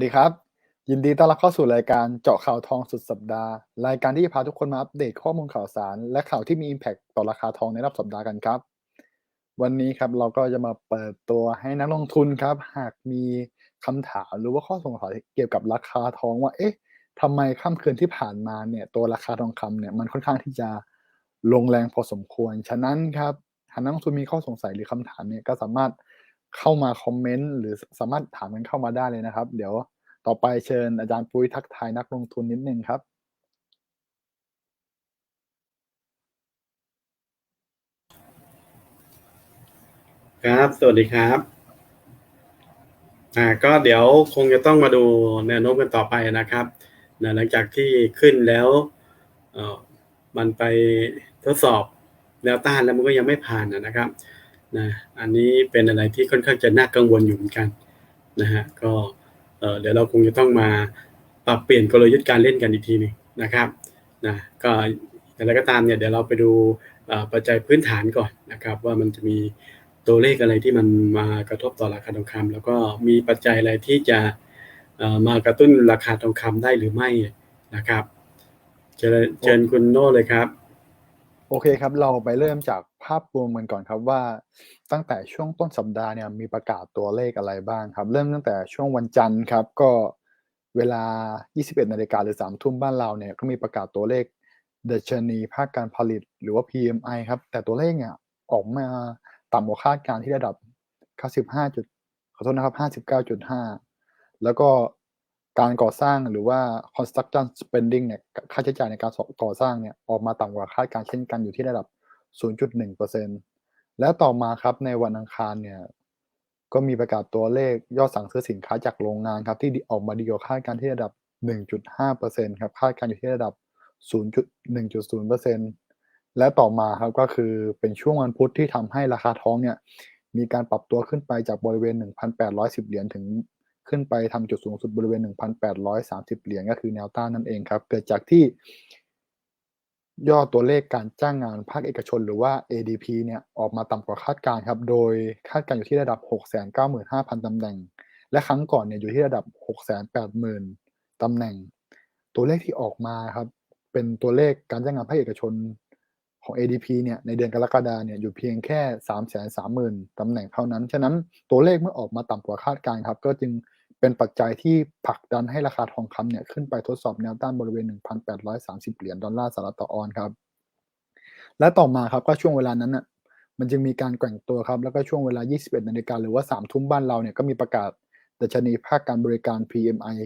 วัสดีครับ ยินดีต้อนรับเข้าสู่รายการเจาะข่าวทองสุดสัปดาห์ รายการที่จะพาทุกคนมาอัปเดตข้อมูลข่าวสาร และข่าวที่มี Impact ต่อราคาทองในรอบสัปดาห์กันครับ วันนี้ครับเราก็จะมาเปิดตัวให้นักลงทุนครับ หากมีคำถามหรือว่าข้อสงสัยเกี่ยวกับราคาทองว่า เอ๊ะทำไมค่ำคืนที่ผ่านมาเนี่ยตัวราคาทองคำเนี่ยมันค่อนข้างที่จะลงแรงพอสมควร ฉะนั้นครับหากนักลงทุนมีข้อสงสัยหรือคำถามเนี่ยก็สามารถ เข้ามาคอมเมนต์หรือสามารถถามกันเข้ามาได้เลยนะครับ เดี๋ยวต่อไปเชิญอาจารย์ปุ้ยทักทายนักลงทุนนิดนึงครับ ครับ สวัสดีครับอ่าก็เดี๋ยวคงจะต้องมาดูแนวโน้มกันต่อไปนะครับนะหลังจากที่ขึ้นแล้วเออมันไปทดสอบแนวต้านแล้วมันก็ยังไม่ผ่านนะครับ นะอันนี้เป็นอะไรที่ค่อนข้างจะน่ากังวลอยู่เหมือนกันนะฮะก็เอ่อเดี๋ยวเราคงจะต้องมาปรับเปลี่ยนกลยุทธ์การเล่นกันอีกทีหนึงนะครับนะก็อะไรก็ตามเนี่ยเดี๋ยวเราไปดูปัจจัยพื้นฐานก่อนนะครับ ว่ามันจะมีตัวเลขอะไรที่มันมากระทบต่อราคาทองคำแล้วก็มีปัจจัยอะไรที่จะมากระตุ้นราคาทองคำได้หรือไม่นะครับเชิญเชิญคุณโน่เลยครับ โอเคครับเราไปเริ่มจาก ภาพรวมกันก่อนครับว่า ตั้งแต่ช่วงต้นสัปดาห์เนี่ยมีประกาศตัวเลขอะไรบ้างครับ เริ่มตั้งแต่ช่วงวันจันทร์ครับ ก็เวลา 21นาฬิกาหรือ3ทุ่มบ้านเราเนี่ยก็มีประกาศตัวเลขดัชนีภาคการผลิตหรือว่า PMI ครับ แต่ตัวเลขเนี่ยออกมาต่ำกว่าคาดการณ์ที่ระดับ 95จุดขอโทษนะครับ 59.5 แล้วก็การก่อสร้างหรือว่า construction spending เนี่ยค่าใช้จ่ายในการก่อสร้างเนี่ยออกมาต่ำกว่าคาดการณ์เช่นกันอยู่ที่ระดับ 0.1%แล้วต่อมาครับในวันอังคารเนี่ยก็มีประกาศตัวเลขยอดสั่งซื้อสินค้าจากโรงงานครับที่ออกมาดีกว่าคาดการณ์ที่ระดับ 1.5%ครับคาดการณ์อยู่ที่ระดับ 0.1.0%และต่อมาครับก็คือเป็นช่วงวันพุธที่ทำให้ราคาทองเนี่ยมีการปรับตัวขึ้นไปจากบริเวณ 1,810 เหรียญถึงขึ้นไปทำจุดสูงสุดบริเวณ 1,830 เหรียญก็คือแนวต้านนั่นเองครับ เกิดจากที่ ยอดตัวเลขการจ้างงานภาคเอกชน หรือว่า ADP เนี่ยออกมาต่ำกว่าคาดการครับ โดยคาดการอยู่ที่ระดับ 695,000 ตำแหน่ง และครั้งก่อนเนี่ยอยู่ที่ระดับ 680,000 ตำแหน่ง ตัวเลขที่ออกมาครับ เป็นตัวเลขการจ้างงานภาคเอกชนของ ADP เนี่ยในเดือนกรกฎาเนี่ยอยู่เพียงแค่ 330,000ตำแหน่งเท่านั้น ฉะนั้นตัวเลขเมื่อออกมาต่ำกว่าคาดการครับ ก็จึง เป็นปัจจัยที่ผลักดันให้ราคาทองคำเนี่ยขึ้นไปทดสอบแนวต้านบริเวณ 1,830 เหรียญดอลลาร์สหรัฐต่อออนครับ และต่อมาครับก็ช่วงเวลานั้นน่ะมันจึงมีการแกว่งตัวครับ แล้วก็ช่วงเวลา 21 นาฬิกาหรือว่า 3 ทุ่มบ้านเราเนี่ยก็มีประกาศดัชนีภาคการบริการ PMI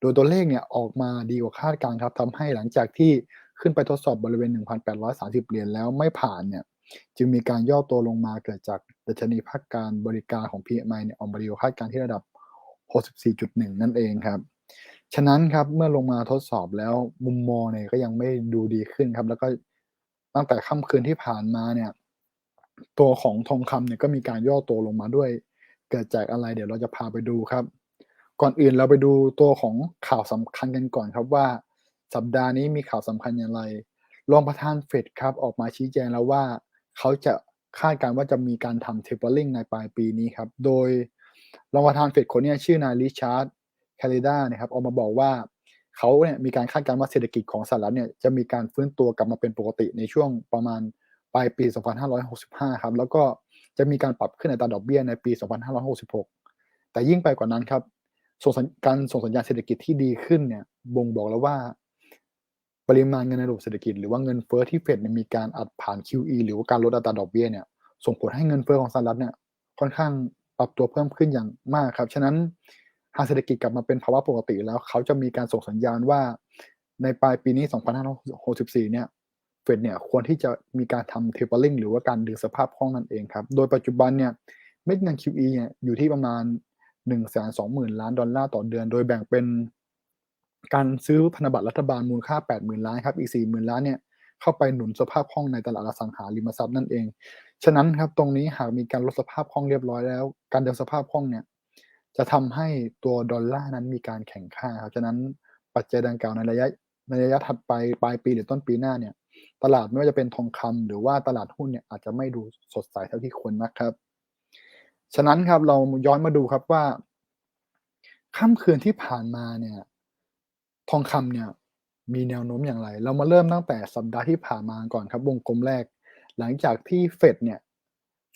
โดยตัวเลขเนี่ยออกมาดีกว่าคาดการณ์ครับทำให้หลังจากที่ขึ้นไปทดสอบบริเวณ 1,830 เหรียญแล้วไม่ผ่านเนี่ยจึงมีการย่อตัวลงมาเกิดจากดัชนีภาคการบริการของ PMI เนี่ยออกมาดีกว่าคาดการณ์ที่ระดับ 64.1 นั่นเองครับ ฉะนั้นครับเมื่อลงมาทดสอบแล้วมุมมองเนี่ยก็ยังไม่ดูดีขึ้นครับ แล้วก็ตั้งแต่ค่ำคืนที่ผ่านมาเนี่ยตัวของทองคำเนี่ยก็มีการย่อตัวลงมาด้วย เกิดจากอะไรเดี๋ยวเราจะพาไปดูครับ ก่อนอื่นเราไปดูตัวของข่าวสำคัญกันก่อนครับว่า สัปดาห์นี้มีข่าวสำคัญอย่างไรรองประธานเฟดครับออกมาชี้แจงแล้วว่า เขาจะคาดการณ์ว่าจะมีการทำเทปเปอร์ลิงในปลายปีนี้ครับ โดย รองประธานเฟดคนนี้ชื่อนายริชาร์ดแคลิดานะครับออกมาบอกว่าเขาเนี่ยมีการคาดการณ์ว่าเศรษฐกิจของสหรัฐเนี่ยจะมีการฟื้นตัวกลับมาเป็นปกติในช่วงประมาณปลายปี 2565 ครับ แล้วก็จะมีการปรับขึ้นอัตราดอกเบี้ยในปี 2566 แต่ยิ่งไปกว่านั้นครับส่งการส่งสัญญาณเศรษฐกิจที่ดีขึ้นเนี่ยบ่งบอกแล้วว่า ปริมาณเงินในระบบเศรษฐกิจหรือว่าเงินเฟ้อที่เฟดมีการอัดผ่าน QE หรือว่าการลดอัตราดอกเบี้ยเนี่ยส่งผลให้เงินเฟ้อของสหรัฐเนี่ยค่อนข้าง ปรับตัวเพิ่มขึ้นอย่างมากครับ ฉะนั้นหากเศรษฐกิจกลับมาเป็นภาวะปกติแล้ว เขาจะมีการส่งสัญญาณว่าในปลายปีนี้ 2564 เนี่ย เฟดเนี่ยควรที่จะมีการทำเทปเปอร์ลิงหรือว่าการดึงสภาพคล่องนั่นเองครับ โดยปัจจุบันเนี่ยเม็ดเงิน QE เนี่ยอยู่ที่ประมาณ 120,000 ล้านดอลลาร์ต่อเดือน โดยแบ่งเป็นการซื้อพันธบัตรรัฐบาลมูลค่า 80,000 ล้านครับ อีก 40,000 ล้านเนี่ยเข้าไปหนุนสภาพคล่องในตลาดอสังหาริมทรัพย์นั่นเอง ฉะนั้นครับตรงนี้หากมีการลดสภาพคล่องเรียบร้อยแล้ว การเดินสภาพคล่องเนี่ยจะทำให้ตัวดอลลาร์นั้นมีการแข่งค่าครับฉะนั้นปัจจัยดังกล่าวในระยะในระยะถัดไปปลายปีหรือต้นปีหน้าเนี่ย ตลาดไม่ว่าจะเป็นทองคำหรือว่าตลาดหุ้นเนี่ยอาจจะไม่ดูสดใสเท่าที่ควรนะครับ ฉะนั้นครับเราย้อนมาดูครับว่าค่ำคืนที่ผ่านมาเนี่ย ทองคำเนี่ยมีแนวโน้มอย่างไร เรามาเริ่มตั้งแต่สัปดาห์ที่ผ่านมาก่อนครับ วงกลมแรก หลังจากที่เฟดเนี่ย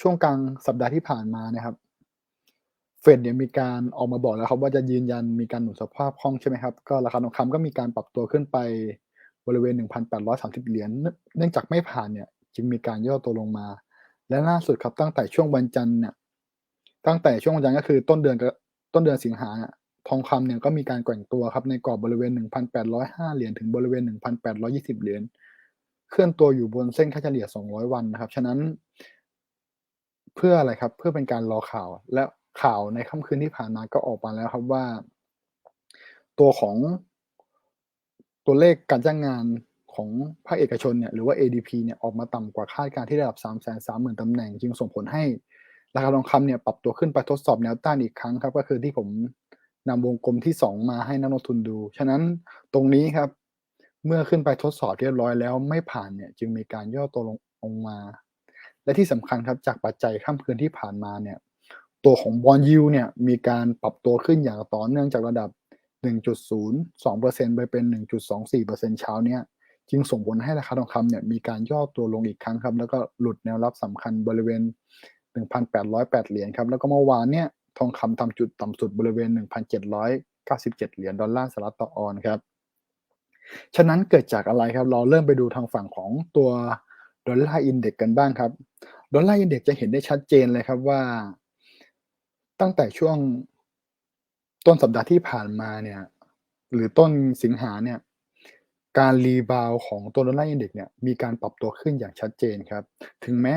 ช่วงกลางสัปดาห์ที่ผ่านมานะครับ เฟดเนี่ยมีการออกมาบอกแล้วครับว่าจะยืนยันมีการหนุนสภาพคล่องใช่ไหมครับ ก็ราคาทองคำก็มีการปรับตัวขึ้นไปบริเวณ 1,830 เหรียญเนื่องจากไม่ผ่านเนี่ยจึงมีการย่อตัวลงมา และล่าสุดครับตั้งแต่ช่วงวันจันทร์เนี่ยตั้งแต่ช่วงวันจันทร์ก็คือต้นเดือนต้นเดือนสิงหาทองคำเนี่ยก็มีการแกว่งตัวครับในกรอบบริเวณ 1,805 เหรียญถึงบริเวณ 1,820 เหรียญ เคลื่อนตัวอยู่บนเส้นค่าเฉลี่ย 200 วันนะครับ ฉะนั้น เพื่ออะไรครับ เพื่อเป็นการรอข่าว และข่าวในค่ำคืนที่ผ่านมาก็ออกมาแล้วครับว่า ตัวของตัวเลขการจ้างงานของภาคเอกชนเนี่ยหรือว่า ADP เนี่ยออกมาต่ำกว่าคาดการที่ระดับ 330,000ตำแหน่ง จึงส่งผลให้ราคาทองคำเนี่ยปรับตัวขึ้นไปทดสอบแนวต้านอีกครั้งครับ ก็คือที่ผมนำวงกลมที่ 2 มาให้นักลงทุนดู ฉะนั้นตรงนี้ครับ เมื่อขึ้นไปทดสอบเรียบร้อยแล้วไม่ผ่านเนี่ยจึงมีการย่อตัวลงลงมา และที่สำคัญครับจากปัจจัยค่ำคืนที่ผ่านมาเนี่ยตัวของ Bond Yield เนี่ยมีการปรับตัวขึ้นอย่างต่อเนื่องจากระดับ 1.02%ไปเป็น 1.24%เช้าเนี้ยจึงส่งผลให้ราคาทองคำเนี่ยมีการย่อตัวลงอีกครั้งครับแล้วก็หลุดแนวรับสำคัญบริเวณ 1,808 เหรียญครับแล้วก็เมื่อวานเนี่ยทองคำทำจุดต่ำสุดบริเวณ 1,797 เหรียญดอลลาร์สหรัฐต่อออนครับ ฉะนั้นเกิดจากอะไรครับ เราเริ่มไปดูทางฝั่งของตัวดอลลาร์อินเด็กกันบ้างครับดอลลาร์อินเด็กจะเห็นได้ชัดเจนเลยครับว่า ตั้งแต่ช่วงต้นสัปดาห์ที่ผ่านมาเนี่ย หรือต้นสิงหาเนี่ย การรีบาวของตัวดอลลาร์อินเด็กเนี่ยมีการปรับตัวขึ้นอย่างชัดเจนครับ ถึงแม้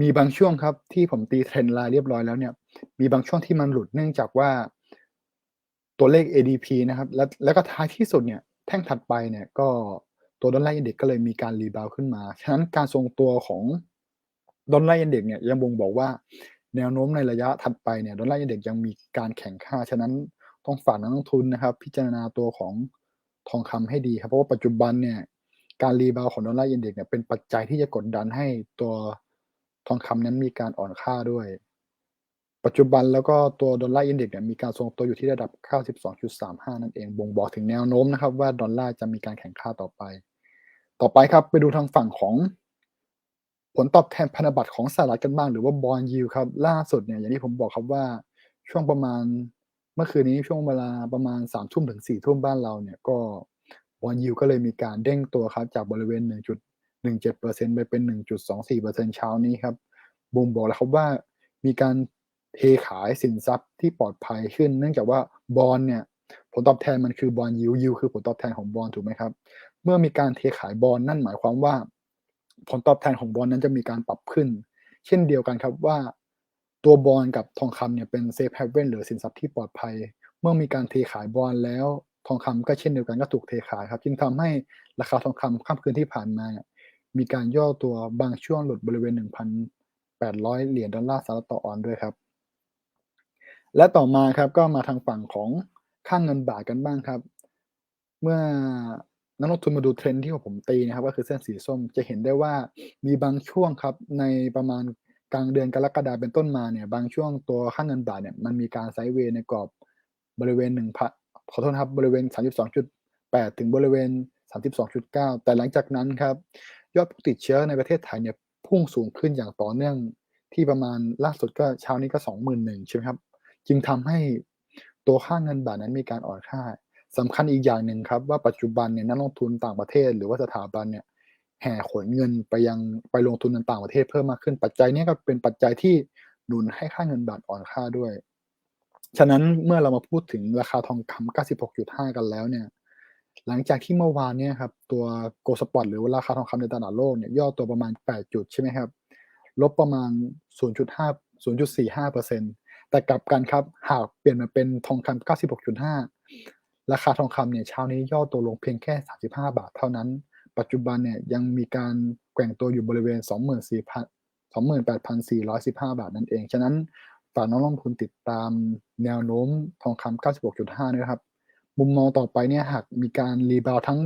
มีบางช่วงครับ ที่ผมตีเทรนด์ไลน์เรียบร้อยแล้วเนี่ย มีบางช่วงที่มันหลุดเนื่องจากว่าตัวเลข ADP นะครับ และแล้วก็ท้ายที่สุดเนี่ย แท่งถัดไปเนี่ยก็ตัวดอลลาร์อินเด็กก็เลยมีการรีบาวขึ้นมา ฉะนั้นการทรงตัวของดอลลาร์อินเด็กเนี่ยยังบ่งบอกว่าแนวโน้มในระยะถัดไปเนี่ยดอลลาร์อินเด็กยังมีการแข่งค่า ฉะนั้นต้องฝากนักลงทุนนะครับ พิจารณาตัวของทองคำให้ดีครับ เพราะว่าปัจจุบันเนี่ยการรีบาวของดอลลาร์อินเด็กเนี่ยเป็นปัจจัยที่จะกดดันให้ตัวทองคำนั้นมีการอ่อนค่าด้วย ปัจจุบันแล้วก็ตัวดอลลาร์อินเด็กซ์เนี่ยมีการทรงตัวอยู่ที่ระดับ 92.35 นั่นเอง บ่งบอกถึงแนวโน้มนะครับว่าดอลลาร์จะมีการแข่งค่าต่อไป ต่อไปครับไปดูทางฝั่งของผลตอบแทนพันธบัตรของสหรัฐกันบ้างหรือว่า Bond Yield ครับ ล่าสุดเนี่ยอย่างที่ผมบอกครับว่าช่วงประมาณเมื่อคืนนี้ช่วงเวลาประมาณ3ทุ่มถึง4ทุ่มบ้านเราเนี่ยก็ Bond Yield ก็เลยมีการเด้งตัวครับจากบริเวณ 1.17%ไปเป็น 1.24%เช้านี้ครับบ่งบอกแล้วครับว่ามีการ เทขายสินทรัพย์ที่ปลอดภัยขึ้น เนื่องจากว่าบอนด์เนี่ยผลตอบแทนมันคือ Bond Yield Yield คือผลตอบแทนของบอนด์ถูกไหมครับ เมื่อมีการเทขายบอนด์นั่นหมายความว่า ผลตอบแทนของบอนด์นั้นจะมีการปรับขึ้น เช่นเดียวกันครับว่า ตัวบอนด์กับทองคำเนี่ยเป็น Safe Haven หรือสินทรัพย์ที่ปลอดภัย เมื่อมีการเทขายบอนด์แล้ว ทองคำก็เช่นเดียวกันก็ถูกเทขายครับ จึงทำให้ราคาทองคำค่ำคืนที่ผ่านมาเนี่ยมีการย่อตัวบางช่วงหลุดบริเวณ 1,800 เหรียญดอลลาร์สหรัฐต่อออนด้วยครับ และต่อมาครับก็มาทางฝั่งของค่างเงินบาทกันบ้างครับ เมื่อนักลงทุนมาดูเทรนด์ที่ผมตีนะครับก็คือเส้นสีส้มจะเห็นได้ว่ามีบางช่วงครับในประมาณกลางเดือนกรกฎาคมเป็นต้นมาเนี่ยบางช่วงตัวค่างเงินบาทเนี่ยมันมีการไซด์เวย์ในกรอบบริเวณ1พันขอโทษครับบริเวณ 32.8 ถึงบริเวณ 32.9 แต่หลังจากนั้นครับยอดผู้ติดเชื้อในประเทศไทยเนี่ยพุ่งสูงขึ้นอย่างต่อเนื่องที่ประมาณล่าสุดก็เช้านี้ก็ 21,000ใช่ไหมครับ จึงทำให้ตัวค่าเงินบาทนั้นมีการอ่อนค่าสำคัญอีกอย่างหนึ่งครับ ว่าปัจจุบันเนี่ยนักลงทุนต่างประเทศ หรือว่าสถาบันเนี่ยแห่ขนเงินไปยังไปลงทุนในต่างประเทศเพิ่มมากขึ้นปัจจัยนี้ก็เป็นปัจจัยที่หนุนให้ค่าเงินบาทอ่อนค่าด้วย ฉะนั้นเมื่อเรามาพูดถึงราคาทองคำ96.5 กันแล้วเนี่ย หลังจากที่เมื่อวานเนี่ยครับตัว Gold Spot หรือราคาทองคำในตลาดโลกเนี่ยย่อตัวประมาณ 8 จุดใช่ไหมครับ ลบประมาณ 0.5 0.45% แต่กลับกันครับ หากเปลี่ยนมาเป็นทองคำ96.5 ราคาทองคำเนี่ยเช้านี้ย่อตัวลงเพียงแค่ 35 บาทเท่านั้น ปัจจุบันเนี่ยยังมีการแกว่งตัวอยู่บริเวณ 24,000 28,415 บาทนั่นเอง ฉะนั้นฝากนักลงทุนติดตามแนวโน้มทองคำ96.5ด้วยครับ มุมมองต่อไปเนี่ยหากมีการรีบาวทั้ง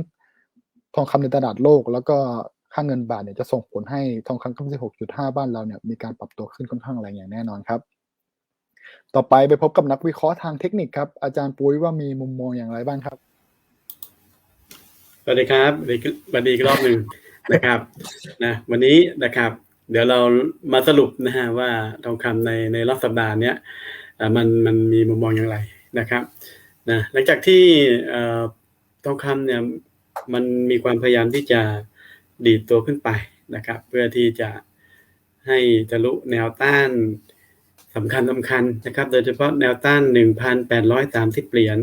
ทองคำในตลาดโลก แล้วก็ค่าเงินบาทเนี่ยจะส่งผลให้ทองคำ96.5 บ้านเราเนี่ยมีการปรับตัวขึ้นค่อนข้างแรงอย่างแน่นอนครับ ต่อไปไปพบกับนักวิเคราะห์ทางเทคนิคครับ อาจารย์ปุ้ยว่ามีมุมมองอย่างไรบ้างครับ สวัสดีครับสวัสดีสวัสดีอีกรอบหนึ่งนะครับนะวันนี้นะครับ เดี๋ยวเรามาสรุปนะฮะว่าทองคำในในรอบสัปดาห์เนี้ยมันมันมีมุมมองอย่างไรนะครับนะหลังจากที่ทองคำเนี่ยมันมีความพยายามที่จะดีดตัวขึ้นไปนะครับ เพื่อที่จะให้ทะลุแนวต้าน สำคัญสำคัญนะครับ โดยเฉพาะแนวต้าน 1,830 เหรียญ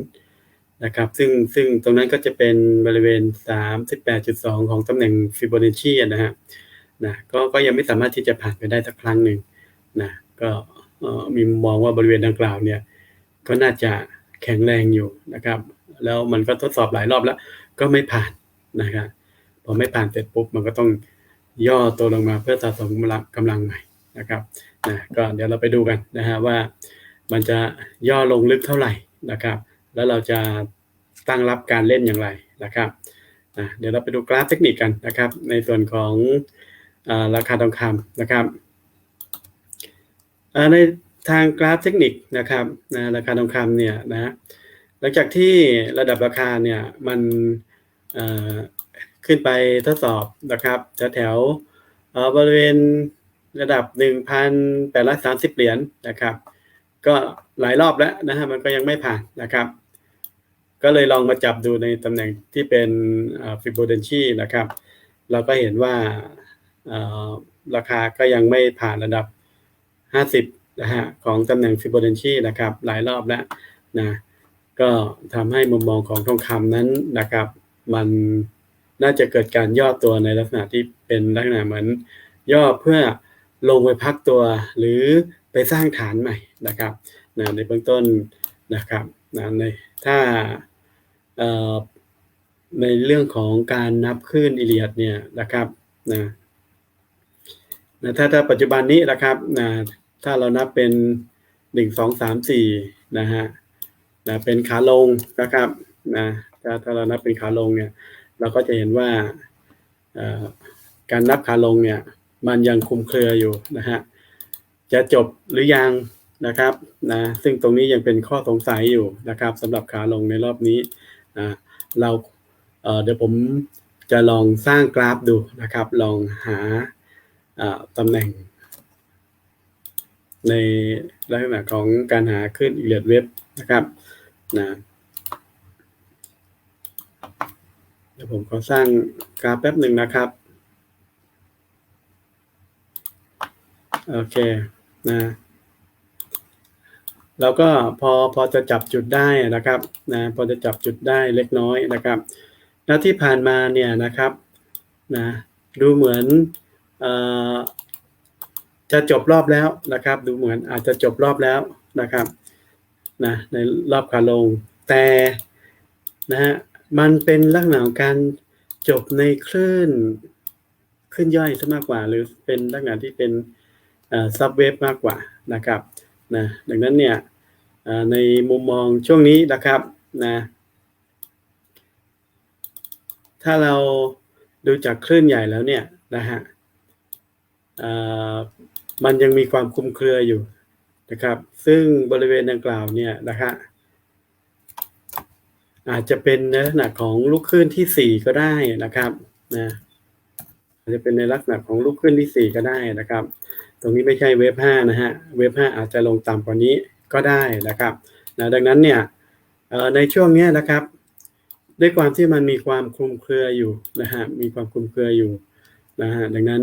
นะครับ ซึ่งซึ่งตรงนั้นก็จะเป็นบริเวณ 38.2 ของตำแหน่งฟิโบนัชชีนะฮะนะก็ก็ยังไม่สามารถที่จะผ่านไปได้สักครั้งหนึ่งนะก็มีมองว่าบริเวณดังกล่าวเนี่ยก็น่าจะแข็งแรงอยู่นะครับ แล้วมันก็ทดสอบหลายรอบแล้ว ก็ไม่ผ่านนะครับพอไม่ผ่านเสร็จปุ๊บมันก็ต้องย่อตัวลงมาเพื่อสะสมกำลังใหม่ นะครับนะก็เดี๋ยวเราไปดูกันนะฮะว่ามันจะย่อลงลึกเท่าไหร่นะครับ แล้วเราจะตั้งรับการเล่นอย่างไรนะครับอะเดี๋ยวเราไปดูกราฟเทคนิคกันนะครับ ในส่วนของอาราคาทองคำนะครับอ่าในทางกราฟเทคนิคนะครับนะราคาทองคำเนี่ยนะหลังจากที่ระดับราคาเนี่ยมันอ่อขึ้นไปทดสอบนะครับแถวแถวบริเวณ ระดับ 1,830 เหรียญนะครับ ก็หลายรอบแล้วนะฮะมันก็ยังไม่ผ่านนะครับ ก็เลยลองมาจับดูในตำแหน่งที่เป็นฟิโบนัชชีนะครับ เราก็เห็นว่าราคาก็ยังไม่ผ่านระดับ 50นะฮะของตำแหน่งฟิโบนัชชีนะครับ หลายรอบแล้วนะก็ทำให้มุมมองของทองคำนั้นนะครับ มันน่าจะเกิดการย่อตัวในลักษณะที่เป็นลักษณะเหมือนย่อเพื่อ ลงไปพักตัวหรือไปสร้างฐานใหม่นะครับนะในเบื้องต้นนะครับนะในถ้าในเรื่องของการนับคลื่นอิเลียดเนี่ยนะครับนะนะถ้าถ้าปัจจุบันนี้นะครับนะถ้าเรานับเป็นหนึ่งสองสามสี่นะฮะนะเป็นขาลงนะครับนะถ้าถ้าเรานับเป็นขาลงเนี่ยเราก็จะเห็นว่าการนับขาลงเนี่ย มันยังคุมเครืออยู่นะฮะจะจบหรือยังนะครับนะซึ่งตรงนี้ยังเป็นข้อสงสัยอยู่นะครับสำหรับขาลงในรอบนี้นะเราเเดี๋ยวผมจะลองสร้างกราฟดูนะครับ ลองหาตำแหน่ง ในลักษณะของการหาขึ้นอีเลียดเว็บนะครับนะเดี๋ยวผมขอสร้างกราฟแป๊บหนึ่งนะครับ โอเคนะแล้วก็พอพอจะจับจุดได้นะครับนะพอจะจับจุดได้เล็กน้อยนะครับ แล้วที่ผ่านมาเนี่ยนะครับนะดูเหมือนอจะจบรอบแล้วนะครับ ดูเหมือนอาจจะจบรอบแล้วนะครับนะในรอบขาลง แต่นะฮะมันเป็นลักษณะของการจบในคลื่นขึ้นย่อยซะมากกว่า หรือเป็นลักษณะที่เป็น ซับเวฟมากกว่านะครับนะดังนั้นเนี่ยในมุมมองช่วงนี้นะครับนะถ้าเราดูจากคลื่นใหญ่แล้วเนี่ยนะฮะมันยังมีความคลุมเครืออยู่นะครับ ซึ่งบริเวณดังกล่าวเนี่ยนะครับอาจจะเป็นในลักษณะของลูกคลื่นที่สี่ก็ได้นะครับนะอาจจะเป็นในลักษณะของลูกคลื่นที่สี่ก็ได้นะครับ ตรงนี้ไม่ใช่เวฟห้านะฮะ เวฟห้าอาจจะลงต่ำกว่านี้ก็ได้นะครับนะดังนั้นเนี่ยในช่วงนี้นะครับ ด้วยความที่มันมีความคลุมเครืออยู่นะฮะ มีความคลุมเครืออยู่นะฮะ ดังนั้น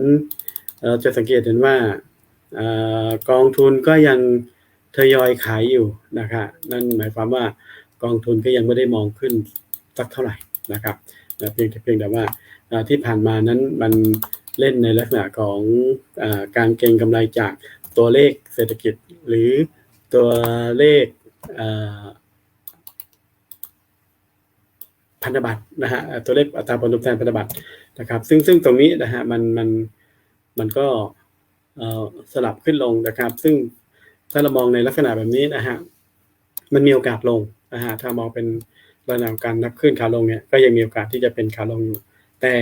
เราจะสังเกตเห็นว่ากองทุนก็ยังทยอยขายอยู่นะครับนั่นหมายความว่ากองทุนก็ยังไม่ได้มองขึ้นสักเท่าไหร่นะครับเพียงแต่เพียงแต่ว่าที่ผ่านมานั้นมัน เล่นในลักษณะของอการเก็งกำไรจากตัวเลขเศรษฐกิจ หรือตัวเลขพันธบัตรนะฮะตัวเลขอัตราผลตอบแทนพันธบัตรนะครับ ซึ่งซึ่งตรงนี้นะฮะมันมันมันก็สลับขึ้นลงนะครับ ซึ่งถ้าเรามองในลักษณะแบบนี้นะฮะมันมีโอกาสลงนะฮะถ้ามองเป็นลักษณะของการนับขึ้นขาลงเนี่ยก็ยังมีโอกาสที่จะเป็นขาลงอยู่ แต่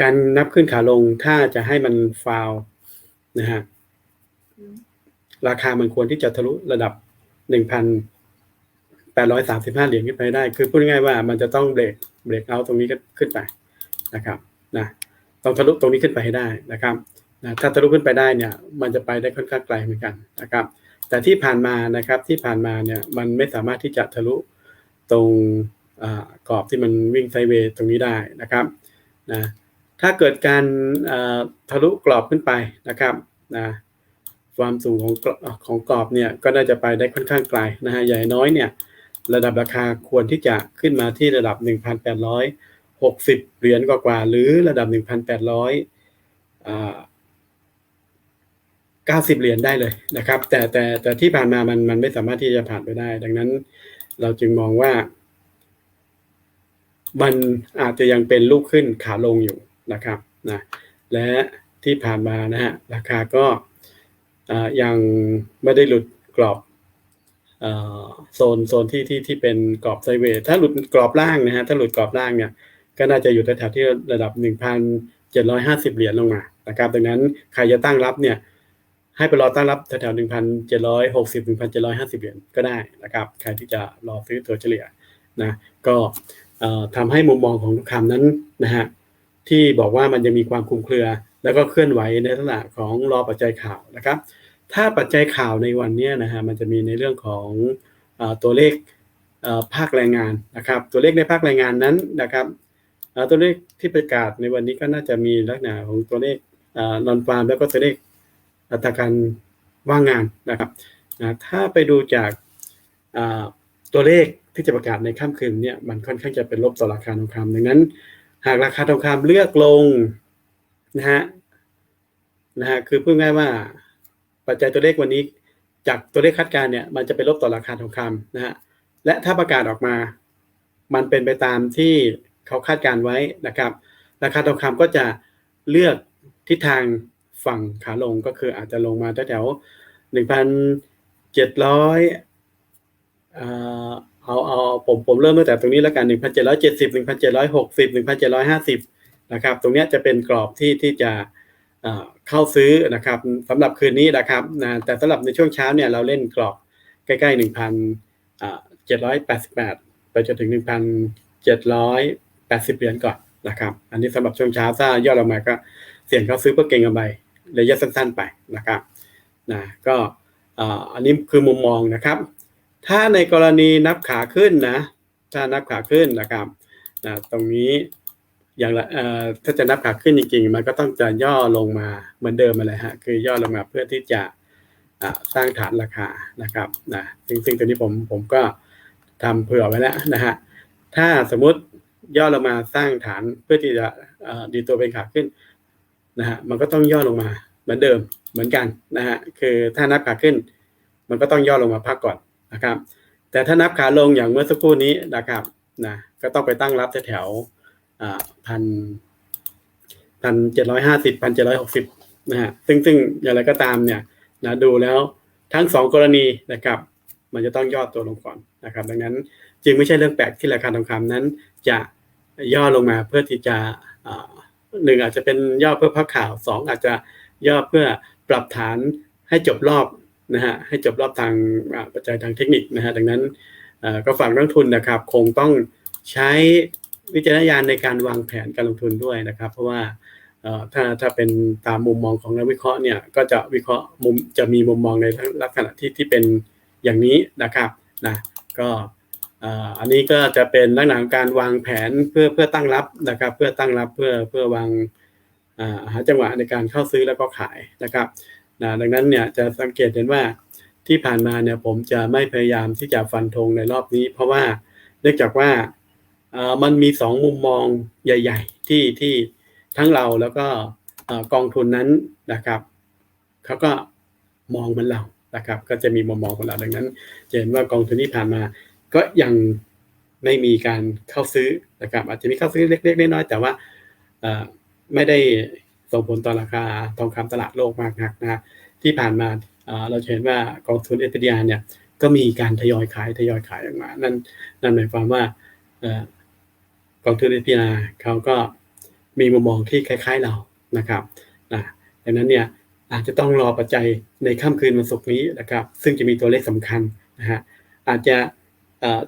การนับขึ้นขาลงถ้าจะให้มันฟาวนะฮะราคามันควรที่จะทะลุระดับหนึ่งพันแปดร้อยสามสิบห้าเหรียญขึ้นไปได้ คือพูดง่ายว่ามันจะต้องเบรกเบรกเอาตรงนี้ก็ขึ้นไปนะครับนะต้องทะลุตรงนี้ขึ้นไปให้ได้นะครับนะถ้าทะลุขึ้นไปได้เนี่ย มันจะไปได้ค่อนข้างไกลเหมือนกันนะครับ แต่ที่ผ่านมานะครับที่ผ่านมาเนี่ยมันไม่สามารถที่จะทะลุตรงกรอบที่มันวิ่งไซเวย์ตรงนี้ได้นะครับนะ ถ้าเกิดการทะลุกรอบขึ้นไปนะครับนะความสูงของของกรอบเนี่ยก็น่าจะไปได้ค่อนข้างไกลนะฮะใหญ่น้อยเนี่ยระดับราคาควรที่จะขึ้นมาที่ระดับ 1,860 เหรียญกว่าๆหรือระดับ 1,800อ่า90 เหรียญได้เลยนะครับ แต่แต่แต่ที่ผ่านมามันมันไม่สามารถที่จะผ่านไปได้ ดังนั้นเราจึงมองว่า มันอาจจะยังเป็นลูกขึ้นขาลงอยู่ นะครับนะและที่ผ่านมานะฮะราคาก็ยังไม่ได้หลุดกรอบโซนโซนที่ที่ที่เป็นกรอบไซเวย์ถ้าหลุดกรอบล่างนะฮะถ้าหลุดกรอบล่างเนี่ยก็น่าจะอยู่แถวๆที่ระดับ 1,750 เหรียญลงมานะครับดังนั้นใครจะตั้งรับเนี่ยให้ไปรอตั้งรับแถวๆหนึ่งพันเจ็ดร้อยหกสิบหนึ่งพันเจ็ดร้อยห้าสิบเหรียญก็ได้นะครับ ใครที่จะรอซื้อตัวเฉลี่ยนะก็ทำให้มุมมองของทุกคำนั้นนะฮะ ที่บอกว่ามันยังมีความคลุมเครือ แล้วก็เคลื่อนไหวในลักษณะของรอปัจจัยข่าวนะครับ ถ้าปัจจัยข่าวในวันนี้นะฮะมันจะมีในเรื่องของอตัวเลขภาคแรงงานนะครับ ตัวเลขในภาคแรงงานนั้นนะครับตัวเลขที่ประกาศในวันนี้ก็น่าจะมีลักษณะของตัวเลขนอนฟาร์มแล้วก็ตัวเลขอัตราการว่างงานนะครับนะถ้าไปดูจากตัวเลขที่จะประกาศในค่ำคืนเนี่ยมันค่อนข้างจะเป็นลบต่อราคาทองคำดังนั้น หากราคาทองคำเลือกลงนะฮะนะฮะคือพูดง่ายว่า ปัจจัยตัวเลขวันนี้ จากตัวเลขคาดการเนี่ย มันจะเป็นลบต่อราคาทองคำนะฮะและถ้าประกาศออกมา มันเป็นไปตามที่เขาคาดการไว้นะครับ ราคาทองคำก็จะเลือกทิศทางฝั่งขาลงก็คืออาจจะลงมาแถวหนึ่งพันเจ็ดร้อย เอาเอาผมผมเริ่มตั้งแต่ตรงนี้แล้วกันหนึ่งพันเจ็ดร้อยเจ็ดสิบหนึ่งพันเจ็ดร้อยหกสิบหนึ่งพันเจ็ดร้อยห้าสิบนะครับ ตรงนี้จะเป็นกรอบที่ที่จะเอ่อเข้าซื้อนะครับสำหรับคืนนี้นะครับนะแต่สำหรับในช่วงเช้าเนี่ยเราเล่นกรอบใกล้ๆหนึ่งพันเจ็ดร้อยแปดสิบแปดไปจนถึงหนึ่งพันเจ็ดร้อยแปดสิบเหรียญก่อนนะครับ อันนี้สำหรับช่วงเช้าถ้าย่อลงมาก็เสี่ยงเข้าซื้อเพื่อเก็งกำไรระยะสั้นๆไปนะครับนะก็อันนี้คือมุมมองนะครับ ถ้าในกรณีนับขาขึ้นนะถ้านับขาขึ้นนะครับนะตรงนี้อย่างละถ้าจะนับขาขึ้นจริงๆ มันก็ต้องจะย่อลงมาเหมือนเดิมมาเลยฮะคือย่อลงมาเพื่อที่จะสร้างฐานราคานะครับนะซึ่งซึ่งตัวนี้ผมผมก็ทำเผื่อไว้แล้วนะฮะถ้าสมมุติย่อลงมาสร้างฐานเพื่อที่จะดีตัวเป็นขาขึ้นนะฮะมันก็ต้องย่อลงมาเหมือนเดิมเหมือนกันนะฮะคือถ้านับขาขึ้น มันก็ต้องย่อลงมาพักก่อน นะครับ แต่ถ้านับขาลงอย่างเมื่อสักครู่นี้นะครับนะก็ต้องไปตั้งรับแถวพันพันเจ็ดร้อยห้าสิบพันเจ็ดร้อยหกสิบนะฮะซึ่งซึ่งอย่างไรก็ตามเนี่ยนะดูแล้วทั้งสองกรณีนะครับ มันจะต้องย่อตัวลงก่อนนะครับ ดังนั้นจึงไม่ใช่เรื่องแปลกที่ราคาทองคำนั้น จะย่อลงมาเพื่อที่จะหนึ่งอาจจะเป็นย่อเพื่อพักข่าวสองอาจจะย่อเพื่อปรับฐานให้จบรอบ นะฮะให้จบรอบทางปัจจัยทางเทคนิคนะฮะดังนั้นก็ฝากนักลงทุนนะครับ คงต้องใช้วิจารณญาณในการวางแผนการลงทุนด้วยนะครับ เพราะว่าถ้าถ้าเป็นตามมุมมองของนักวิเคราะห์เนี่ยก็จะวิเคราะห์มุมจะมีมุมมองในลักษณะที่ที่เป็นอย่างนี้นะครับนะก็อันนี้ก็จะเป็นลักษณะการวางแผนเพื่อเพื่อตั้งรับนะครับ เพื่อตั้งรับเพื่อเพื่อวางหาจังหวะในการเข้าซื้อแล้วก็ขายนะครับ นะดังนั้นเนี่ยจะสังเกตเห็นว่าที่ผ่านมาเนี่ยผมจะไม่พยายามที่จะฟันธงในรอบนี้ เพราะว่าเนื่องจากว่ามันมีสองมุมมองใหญ่ ๆ ที่ที่ทั้งเราแล้วก็กองทุนนั้นนะครับเขาก็มองเหมือนเรานะครับ ก็จะมีมุมมองของเราดังนั้นจะเห็นว่ากองทุนที่ผ่านมา ก็ยังไม่มีการเข้าซื้อนะครับ อาจจะมีเข้าซื้อเล็กๆน้อยๆแต่ว่าไม่ได้ ส่งผลต่อราคาทองคำตลาดโลกมากนักนะที่ผ่านมาเราเห็นว่ากองทุนเอสดีอาเนี่ยก็มีการทยอยขายทยอยขายออกมา นั่นนั่นหมายความว่ากองทุนเอสดีอาเขาก็มีมุมมองที่คล้าย ๆเรานะครับนะดังนั้นเนี่ยอาจจะต้องรอปัจจัยในค่ำคืนวันศุกร์นี้นะครับ ซึ่งจะมีตัวเลขสำคัญนะฮะอาจจะ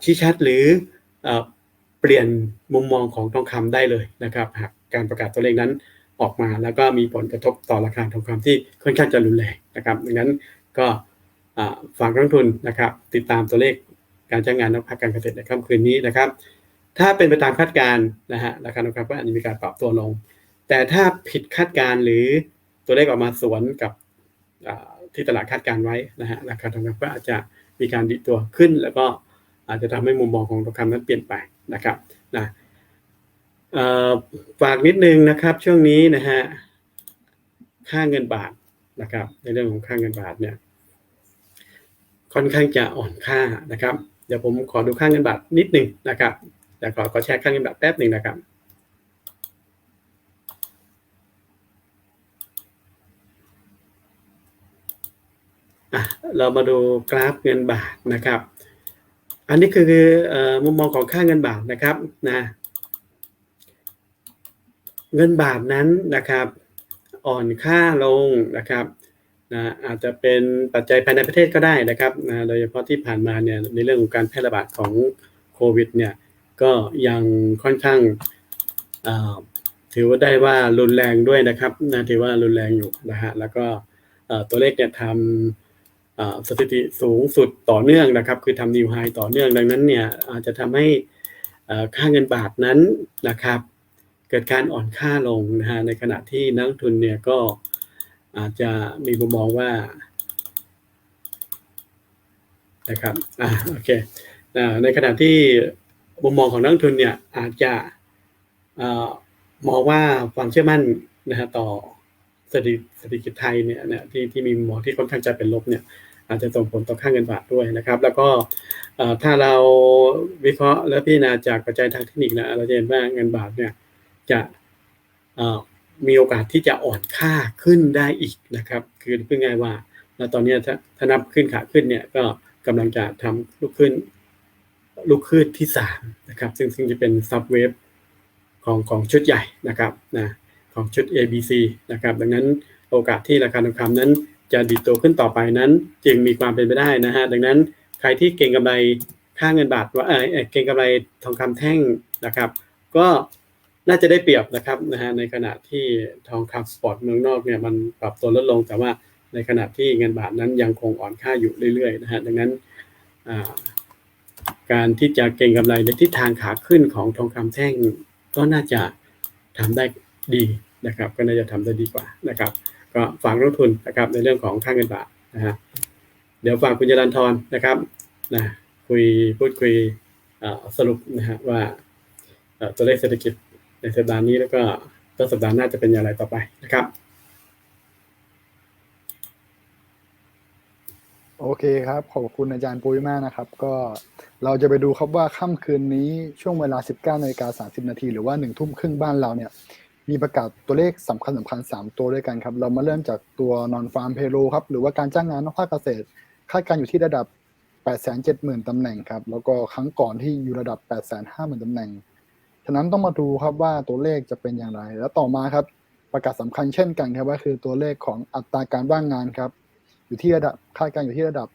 ชี้ชัดหรือเอ่อเปลี่ยนมุมมองของทองคำได้เลยนะครับหากการประกาศตัวเลขนั้น ออกมาแล้วก็มีผลกระทบต่อราคาทองคำที่ค่อนข้างจะรุนแรงนะครับดังนั้นก็ฝากนักลงทุนนะครับ ติดตามตัวเลขการจ้างงานนักภาคการเกษตรในค่ำคืนนี้นะครับ ถ้าเป็นไปตามคาดการณ์นะฮะราคาทองคำก็อาจจะมีการปรับตัวลง แต่ถ้าผิดคาดการณ์หรือตัวเลขออกมาสวนกับที่ตลาดคาดการณ์ไว้นะฮะราคาทองคำก็อาจจะมีการดิดตัวขึ้น แล้วก็อาจจะทำให้มุมมองของทองคำนั้นเปลี่ยนไปนะครับนะ ฝากนิดนึงนะครับช่วงนี้นะฮะค่าเงินบาทนะครับ ในเรื่องของค่าเงินบาทเนี่ย ค่อนข้างจะอ่อนค่านะครับ เดี๋ยวผมขอดูค่าเงินบาทนิดนึงนะครับเดี๋ยวขอขอแชร์ค่าเงินบาทแป๊บหนึ่งนะครับอะเรามาดูกราฟเงินบาทนะครับ อันนี้คือออมุมมองของค่าเงินบาทนะครับนะ เงินบาทนั้นนะครับอ่อนค่าลงนะครับนะอาจจะเป็นปัจจัยภายในประเทศก็ได้นะครับนะโดยเฉพาะที่ผ่านมาเนี่ยในเรื่องของการแพร่ระบาดของโควิดเนี่ยก็ยังค่อนข้างถือว่าได้ว่ารุนแรงด้วยนะครับนะถือว่ารุนแรงอยู่นะฮะแล้วก็ตัวเลขเนี่ยทำสถิติสูงสุดต่อเนื่องนะครับ คือทำนิวไฮต่อเนื่องดังนั้นเนี่ยอาจจะทำให้ค่าเงินบาทนั้นนะครับ กิดการอ่อนค่าลงนะฮะในขณะที่นักทุนเนี่ยก็อาจจะมีมุมมองว่านะครับอ่าโอเคอ่าในขณะที่มุมมองของนักทุนเนี่ยอาจจะอ่ามองว่าความเชื่อมั่นนะฮะต่อเศรษฐกิจไทยเนี่ยเนี่ยที่ที่มีมุมมองที่ค่อนข้างจะเป็นลบเนี่ยอาจจะส่งผลต่อค่าเงินบาทด้วยนะครับ แล้วก็อ่อถ้าเราวิเคราะห์และพิจารณาจากปัจจัยทางเทคนิคนะเราจะเห็นว่าเงินบาทเนี่ย จะมีโอกาสที่จะอ่อนค่าขึ้นได้อีกนะครับ คือพูดง่ายว่าแล้วตอนนี้ถ้าถ้านับขึ้นขาขึ้นเนี่ยก็กำลังจะทำลุกขึ้นลุกขึ้นที่สามนะครับซึ่งซึ่งจะเป็นซับเวฟของของชุดใหญ่นะครับนะของชุด ABC นะครับดังนั้นโอกาสที่ราคาทองคำนั้น จะดีดตัวขึ้นต่อไปนั้น จึงมีความเป็นไปได้นะฮะดังนั้นใครที่เก่งกำไรค่าเงินบาทว่าเออเอ่อเก่งกำไรทองคำแท่งนะครับ ก็ น่าจะได้เปรียบนะครับนะฮะในขณะที่ทองคำสปอร์ตเมืองนอกเนี่ยมันปรับตัวลดลง แต่ว่าในขณะที่เงินบาทนั้นยังคงอ่อนค่าอยู่เรื่อยๆนะฮะดังนั้นการที่จะเก่งกำไรในทิศทางขาขึ้นของทองคำแท่งก็น่าจะทำได้ดีนะครับ ก็น่าจะทำได้ดีกว่านะครับ ก็ฝากลงทุนนะครับในเรื่องของค่าเงินบาทนะฮะเดี๋ยวฝากคุณจรันทรนะครับนะคุยพูดคุยสรุปนะฮะว่าตัวเลขเศรษฐกิจ ในสัปดาห์นี้แล้วก็ต้นสัปดาห์หน้าจะเป็นอย่างไรต่อไปนะครับ โอเคครับ ขอบคุณอาจารย์ปุ้ยมากนะครับ ก็เราจะไปดูครับว่าค่ำคืนนี้ช่วงเวลา 19นาฬิกา30 นาทีหรือว่า1ทุ่มครึ่งบ้านเราเนี่ย มีประกาศตัวเลขสำคัญสำคัญ 3 ตัวด้วยกันครับ เรามาเริ่มจากตัวนอนฟาร์มเพโลครับหรือว่าการจ้างงานนอกภาคเกษตรคาดการอยู่ที่ระดับ 870,000ตำแหน่งครับแล้วก็ครั้งก่อนที่อยู่ระดับ 850,000ตำแหน่ง ฉะนั้นต้องมาดูครับว่าตัวเลขจะเป็นอย่างไร แล้วต่อมาครับประกาศสำคัญเช่นกันครับว่าคือตัวเลขของอัตราการว่างงานครับ อยู่ที่ระดับคาดการณ์อยู่ที่ระดับ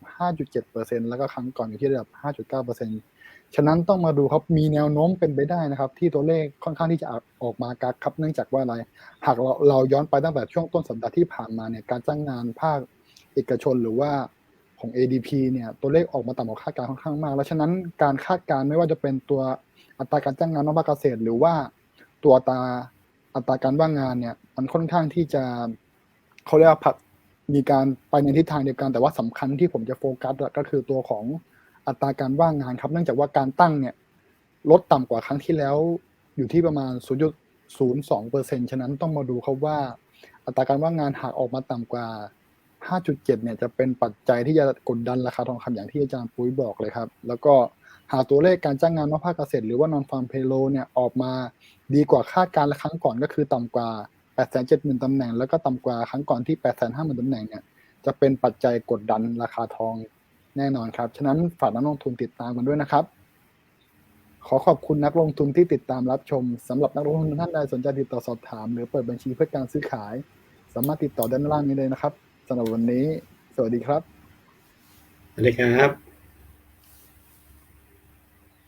5.7%แล้วก็ครั้งก่อนอยู่ที่ระดับ 5.9%ฉะนั้นต้องมาดูครับมีแนวโน้มเป็นไปได้นะครับ ที่ตัวเลขค่อนข้างที่จะออกมากักครับ เนื่องจากว่าอะไร หากเราเราย้อนไปตั้งแต่ช่วงต้นสัปดาห์ที่ผ่านมาเนี่ยการจ้างงานภาคเอกชนหรือว่าของ ADP เนี่ยตัวเลขออกมาต่ำกว่าคาดการณ์ค่อนข้างมาก แล้วฉะนั้นการคาดการณ์ไม่ว่าจะเป็นตัว อัตราการจ้างงานนอกภาคเกษตร หรือว่าตัวอัตราอัตราการว่างงานเนี่ย มันค่อนข้างที่จะเขาเรียกว่าผัดมีการไปในทิศทางเดียวกันแต่ว่าสำคัญที่ผมจะโฟกัสก็คือตัวของอัตราการว่างงานครับ เนื่องจากว่าการตั้งเนี่ยลดต่ำกว่าครั้งที่แล้ว อยู่ที่ประมาณ 0.02%ฉะนั้นต้องมาดูครับว่า อัตราการว่างงานหากออกมาต่ำกว่า 5.7 เนี่ยจะเป็นปัจจัยที่จะกดดันราคาทองคำอย่างที่อาจารย์ปุ้ยบอกเลยครับ แล้วก็ หากตัวเลขการจ้างงานนอกภาคเกษตรหรือว่านอนฟาร์มเพโลเนี่ยออกมาดีกว่าคาดการณ์และครั้งก่อนก็คือต่ำกว่า 870,000ตำแหน่ง แล้วก็ต่ำกว่าครั้งก่อนที่ 850,000ตำแหน่งเนี่ยจะเป็นปัจจัยกดดันราคาทองแน่นอนครับ ฉะนั้นฝากนักลงทุนติดตามกันด้วยนะครับ ขอขอบคุณนักลงทุนที่ติดตามรับชมสำหรับนักลงทุนท่านใดสนใจติดต่อสอบถาม หรือเปิดบัญชีเพื่อการซื้อขาย สามารถติดต่อด้านล่างนี้เลยนะครับสำหรับวันนี้ สวัสดีครับสวัสดีครับ